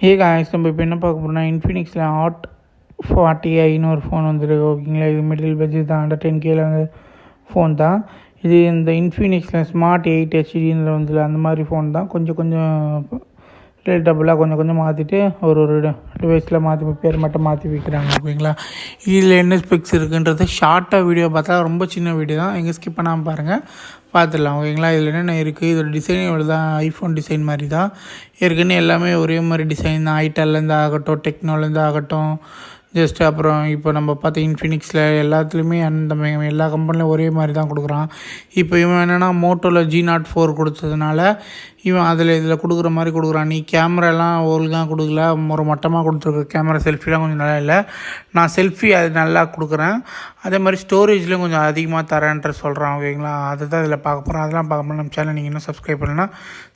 Hey guys நம்ம இப்போ என்ன பார்க்க போகிறோம்னா இன்ஃபினிக்ஸில் ஹாட் ஃபார்ட்டி ஐன்னு ஒரு ஃபோன் வந்துருக்கு ஓகேங்களா இது மிடில் பட்ஜெட் தான் அண்டர் டென் கேல வந்து ஃபோன் தான். இது இந்த இன்ஃபினிக்ஸில் ஸ்மார்ட் எயிட் ஹெச்டின்ற வந்து அந்த மாதிரி ஃபோன் தான். கொஞ்சம் கொஞ்சம் ரிலேட்டபுளாக கொஞ்சம் கொஞ்சம் மாற்றிட்டு ஒரு ஒரு டிவைஸில் மாற்றி பேர் மட்டும் மாற்றி விற்கிறாங்க ஓகேங்களா இதில் என்ன ஸ்பெக்ஸ் இருக்குன்றது ஷார்ட்டாக வீடியோ பார்த்தா ரொம்ப சின்ன வீடியோ தான். எங்கே ஸ்கிப் பண்ணாமல் பாருங்கள் பார்த்துடலாம் ஓகேங்களா? இதில் என்னென்ன இருக்குது இதோட டிசைன் இவ்வளோ தான் ஐஃபோன் டிசைன் மாதிரி தான் ஏற்கனவே எல்லாமே ஒரே மாதிரி டிசைன் தான். ஐட்டல்லேருந்து ஆகட்டும் டெக்னோலேருந்து ஆகட்டும் ஜஸ்ட் அப்புறம் இப்போ நம்ம பார்த்தா இன்ஃபினிக்ஸில் எல்லாத்துலேயுமே அந்த எல்லா கம்பெனிலையும் ஒரே மாதிரி தான் கொடுக்குறான். இப்போ இவன் என்னென்னா மோட்டோவில் ஜி நாட் ஃபோர் கொடுத்ததுனால இவன் அதில் இதில் கொடுக்குற மாதிரி கொடுக்குறான். நீ கேமராலாம் ஒழுங்காக கொடுக்கல ஒரு மட்டமாக கொடுத்துருக்க கேமரா செல்ஃபிலாம் கொஞ்சம் நல்லா இல்லை. நான் செல்ஃபி அது நல்லா கொடுக்குறேன். அதே மாதிரி ஸ்டோரேஜ்லேயும் கொஞ்சம் அதிகமாக தரேன்ற சொல்கிறான் ஓகேங்களா? அதை தான் இதில் பார்க்க போகிறோம் அதெல்லாம் பார்க்க போகிறோம் நம்ம சேனல் நீங்கள் இன்னும் சப்ஸ்கிரைப் பண்ணலன்னா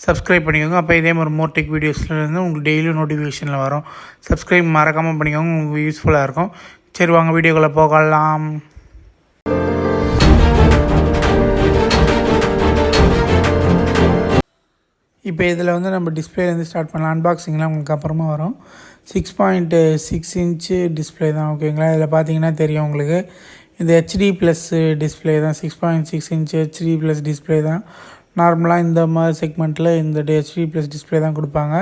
சப்ஸ்கிரைப் பண்ணிக்கோங்க. அப்போ இதே மாதிரி மோர்டெக் வீடியோஸ்லேருந்து உங்களுக்கு டெய்லியும் நோட்டிஃபிகேஷனில் வரும். சப்ஸ்கிரைப் மறக்காமல் பண்ணிக்கோங்க. உங்களுக்கு யூஸ்ஃபுல்லாக இருக்கும். சரி வாங்க வீடியோக்குள்ளே போகலாம். இப்போ இதில் வந்து நம்ம டிஸ்பிளேலேருந்து ஸ்டார்ட் பண்ணலாம். அன்பாக்சிங்லாம் உங்களுக்கு அப்புறமா வரும். Six point six inch display தான் ஓகேங்களா இதில் பார்த்தீங்கன்னா தெரியும் உங்களுக்கு. இந்த ஹெச்டி ப்ளஸ் டிஸ்பிளே தான் six point six inch HD plus display தான். நார்மலாக இந்த மாதிரி செக்மெண்ட்டில் இந்த ஹெச்டி ப்ளஸ் டிஸ்பிளே தான் கொடுப்பாங்க.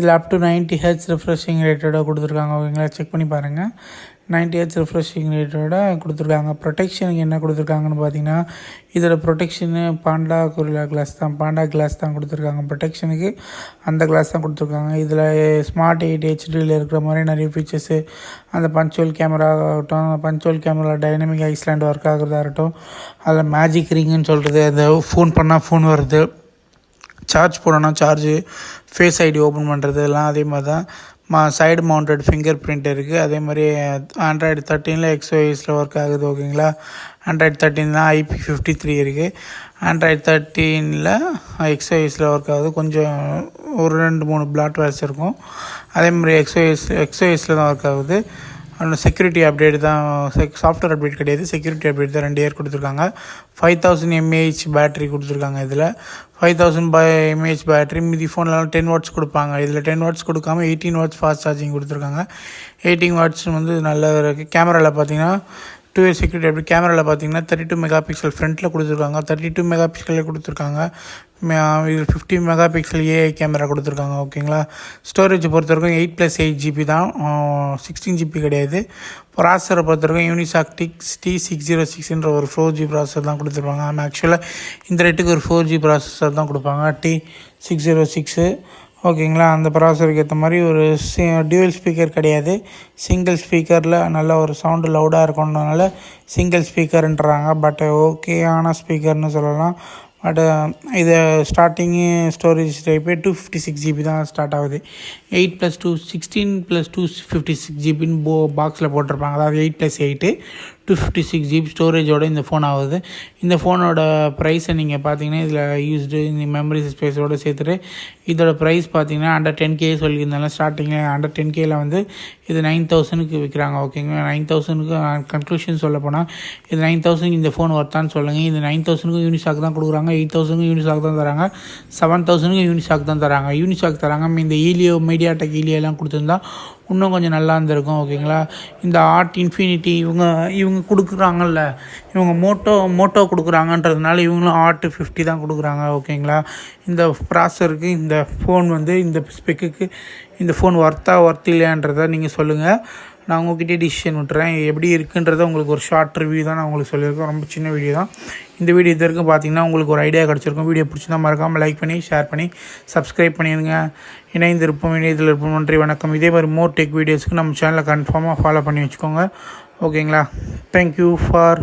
இதில் up to ninety H refreshing ரேட்டோட கொடுத்துருக்காங்க. ஓகேங்களா? செக் பண்ணி பாருங்கள் நைன்ட்டி ஹெச் ரிஃப்ரெஷிங் ரேட்டோட கொடுத்துருக்காங்க. ப்ரொடெக்ஷனுக்கு என்ன கொடுத்துருக்காங்கன்னு பார்த்தீங்கன்னா இதோட ப்ரொடெக்ஷனு பாண்டா கொரில்லா கிளாஸ் தான். பாண்டா கிளாஸ் தான் கொடுத்துருக்காங்க. ப்ரொடெக்ஷனுக்கு அந்த கிளாஸ் தான் கொடுத்துருக்காங்க. இதில் ஸ்மார்ட் எயிட் ஹெச்டியில் இருக்கிற மாதிரி நிறைய ஃபீச்சர்ஸு அந்த பஞ்சுவல் கேமரா ஆகட்டும் punch hole camera dynamic island work ஆகிறதா இருக்கட்டும் அதில் மேஜிக் ரிங்குன்னு சொல்கிறது அந்த ஃபோன் பண்ணால் ஃபோன் வருது. சார்ஜ் போடணும் சார்ஜு ஃபேஸ் ஐடி ஓப்பன் பண்ணுறது எல்லாம் அதே மாதிரி தான் மா சைடு மவுண்டட் ஃபிங்கர் பிரிண்ட் இருக்குது அதே மாதிரி ஆண்ட்ராய்டு தேர்ட்டீனில் எக்ஸ்ஓஎஸில் ஒர்க் ஆகுது ஓகேங்களா? ஆண்ட்ராய்டு தேர்ட்டின் தான் ஐபி ஃபிஃப்டி த்ரீ இருக்குது ஆண்ட்ராய்டு தேர்ட்டீனில் எக்ஸ்ஓஎஸில் ஒர்க் ஆகுது. கொஞ்சம் ஒரு ரெண்டு மூணு பிளாட்வேர்ஸ் இருக்கும். அதே மாதிரி எக்ஸ்ஓஎஸ் எக்ஸ்ஓஎஸில் தான் ஒர்க் ஆகுது. அண்ட் செக்யூரிட்டி அப்டேட் தான் செக் சாஃப்ட்வேர் அப்டேட் கிடையாது. செக்யூரிட்டி அப்டேட் தான் ரெண்டு இயர் கொடுத்துருக்காங்க. ஃபைவ் தௌசண்ட் எம்ஏஹெச் பேட்டரி கொடுத்துருக்காங்க இதில். ஃபைவ் தௌசண்ட் பை எம்ஏஹெச் பேட்டரி மீதி ஃபோன்லாம் டென் வாட்ஸ் கொடுப்பாங்க. இதில் டென் வாட்ஸ் கொடுக்காம எயிட்டீன் வாட்ஸ் ஃபாஸ்ட் சார்ஜிங் கொடுத்துருக்காங்க. எயிட்டீன் வாட்ஸ் வந்து நல்ல கேமராவில் பார்த்தீங்கன்னா டூ ஏ செக்யூரிட்டி அப்படி கேமராவில் பார்த்தீங்கன்னா தேர்ட்டி டூ மெகா பிக்சல் ஃப்ரண்ட்டில் கொடுத்துருக்காங்க. தேர்ட்டி டூ மெகா பிக்சலில் கொடுத்துருக்காங்க இது fifty mega pixel AI camera கொடுத்துருக்காங்க. ஓகேங்களா ஸ்டோரேஜ் பொறுத்த வரைக்கும் எயிட் ப்ளஸ் எயிட் ஜிபி தான். சிக்ஸ்டீன் ஜிபி கிடையாது. ப்ராசரை பொறுத்த வரைக்கும் டி சிக்ஸ் ஜீரோ சிக்ஸ்ன்ற ஒரு ஃபோர் ஜி ப்ராசர் தான் கொடுத்துருப்பாங்க. ஆனால் ஆக்சுவலாக இந்த ரேட்டுக்கு ஒரு ஃபோர் ஜி ப்ராசஸர் தான் கொடுப்பாங்க. டி சிக்ஸ் ஜீரோ சிக்ஸு ஓகேங்களா? அந்த ப்ராசருக்கு ஏற்ற மாதிரி ஒரு சி டியூவல் ஸ்பீக்கர் கிடையாது. சிங்கிள் ஸ்பீக்கரில் நல்ல ஒரு சவுண்டு லவுடாக இருக்கணுன்றனால சிங்கிள் ஸ்பீக்கர்ன்றாங்க பட் ஓகேயான ஸ்பீக்கர்னு சொல்லலாம். பட் uh, இது ஸ்டார்டிங்கு ஸ்டோரேஜ் டைப்பே டூ ஃபிஃப்டி சிக்ஸ் ஜிபி தான் ஸ்டார்ட் ஆகுது. Eight plus to sixteen plus two fifty six ஜிபின்னு போ பாக்ஸில் போட்டிருப்பாங்க. அதாவது eight plus eight two fifty six GB ஸ்டோரேஜோட இந்த ஃபோன் ஆகுது. இந்த ஃபோனோட ப்ரைஸை நீங்கள் பார்த்தீங்கன்னா இதில் யூஸ்டு இந்த மெமரி ஸ்பேஸோடு சேர்த்துட்டு இதோட ப்ரைஸ் பார்த்தீங்கன்னா அண்டர் டென் கே சொல்லியிருந்தாலும் ஸ்டார்டிங்கில் அண்டர் டென் கேயில் வந்து இது நைன் தௌசண்ட்க்கு விற்கிறாங்க ஓகேங்களா நைன் தௌசண்ட்க்கு கன்க்ளூஷன் சொல்ல போனால் இது நைன் தௌசண்ட் இந்த ஃபோன் ஒர்த்தான்னு சொல்லுங்கள் இது நைன் தௌசண்ட்க்கு யூனிசாக்கு தான் கொடுக்குறாங்க. எயிட் தௌசண்ட்க்கு யூனிசாக் தான் தராங்க செவன் தௌசண்ட்க்கு யூனிசாக் தான் தராங்க. யூனிசாக் தராங்க இந்த ஈலியோ மீடியா டெக் ஈலியோலாம் கொடுத்துருந்தா இன்னும் கொஞ்சம் நல்லா இருந்திருக்கும் ஓகேங்களா இந்த ஆர்ட் இன்ஃபினிட்டி இவங்க இவங்க கொடுக்குறாங்கல்ல இவங்க மோட்டோ மோட்டோ கொடுக்குறாங்கன்றதுனால இவங்களும் ஆர்ட் ஃபிஃப்டி தான் கொடுக்குறாங்க ஓகேங்களா இந்த ப்ராசருக்கு இந்த ஃபோன் வந்து இந்த ஸ்பெக்குக்கு இந்த ஃபோன் ஒர்த்தா ஒர்த் இல்லையான்றதை நீங்கள் சொல்லுங்கள் நான் உங்ககிட்டே டிசிஷன் விட்டுறேன். எப்படி இருக்குன்றதை உங்களுக்கு ஒரு ஷார்ட் ரிவ்யூ தான் நான் உங்களுக்கு சொல்லியிருக்கேன். ரொம்ப சின்ன வீடியோ தான். இந்த வீடியோ இது வரைக்கும் பார்த்தீங்கன்னா உங்களுக்கு ஒரு ஐடியா கிடச்சிருக்கும். வீடியோ பிடிச்சிருந்தா மறக்காமல் லைக் பண்ணி ஷேர் பண்ணி சப்ஸ்கிரைப் பண்ணிடுங்க. இணைந்து இருப்போம் இணையத்தில் இருப்போம் நன்றி வணக்கம். இதே மாதிரி மோர் டெக் வீடியோஸ்க்கு நம்ம சேனலை கன்ஃபார்மாக ஃபாலோ பண்ணி வச்சுக்கோங்க. ஓகேங்களா தேங்க்யூ ஃபார்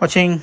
வாட்சிங்